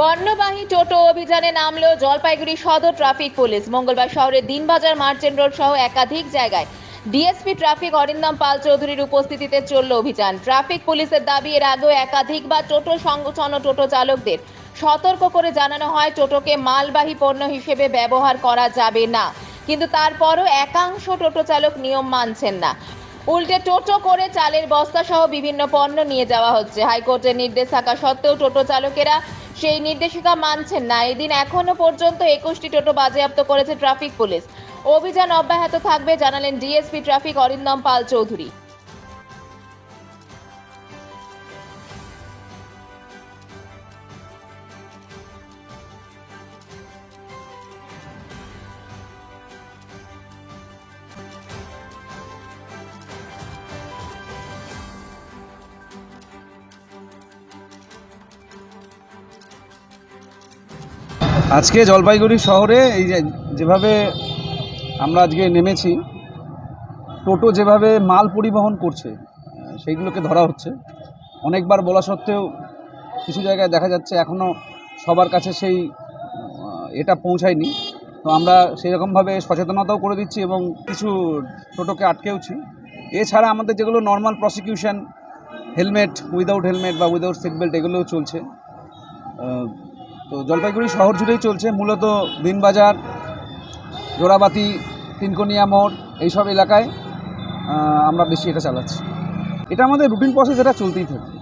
পণ্যবাহী টোটো অভিযানে নামলো জলপাইগুড়ি সদর ট্রাফিক পুলিশ। মঙ্গলবার শহরের দিনবাজার মার্চেন্ট রোড সহ একাধিক জায়গায় ডিএসপি ট্রাফিক অরিন্দম পাল চৌধুরীর উপস্থিতিতে চলল অভিযান। ট্রাফিক পুলিশের দাবি, এর আগেও একাধিকবার টোটো সংগঠন ও টোটো চালকদের সতর্ক করে জানানো হয়, টোটোকে মালবাহী পণ্য হিসেবে ব্যবহার করা যাবে না। কিন্তু তারপরও একাংশ টোটো চালক নিয়ম মানছেন না। উল্টে টোটো করে চালের বস্তা সহ বিভিন্ন পণ্য নিয়ে যাওয়া হচ্ছে। হাইকোর্টের নির্দেশ থাকা সত্ত্বেও টোটো চালকেরা সেই নির্দেশিকা মানছেন না। এদিন এখনও পর্যন্ত একুশটি টোটো বাজেয়াপ্ত করেছে ট্রাফিক পুলিশ। অভিযান অব্যাহত থাকবে, জানালেন ডিএসপি ট্রাফিক অরিন্দম পাল চৌধুরী। আজকে জলপাইগুড়ি শহরে এই যেভাবে আমরা আজকে নেমেছি, টোটো যেভাবে মাল পরিবহন করছে সেইগুলোকে ধরা হচ্ছে। অনেকবার বলা সত্ত্বেও কিছু জায়গায় দেখা যাচ্ছে এখনও সবার কাছে সেই এটা পৌঁছায়নি। তো আমরা সেই রকমভাবে সচেতনতাও করে দিচ্ছি এবং কিছু টোটোকে আটকেওছি। এছাড়া আমাদের যেগুলো normal prosecution helmet without helmet বা উইদাউট সিট বেল্ট এগুলোও চলছে। তো জলপাইগুড়ি শহর জুড়েই চলছে মূলত দিনবাজার জোড়াবাতি, তিনকোনিয়া মোড়, এইসব এলাকায় আমরা বেশি এটা চালাচ্ছি। এটা আমাদের রুটিন প্রসেস এটা চলতেই থাকবে।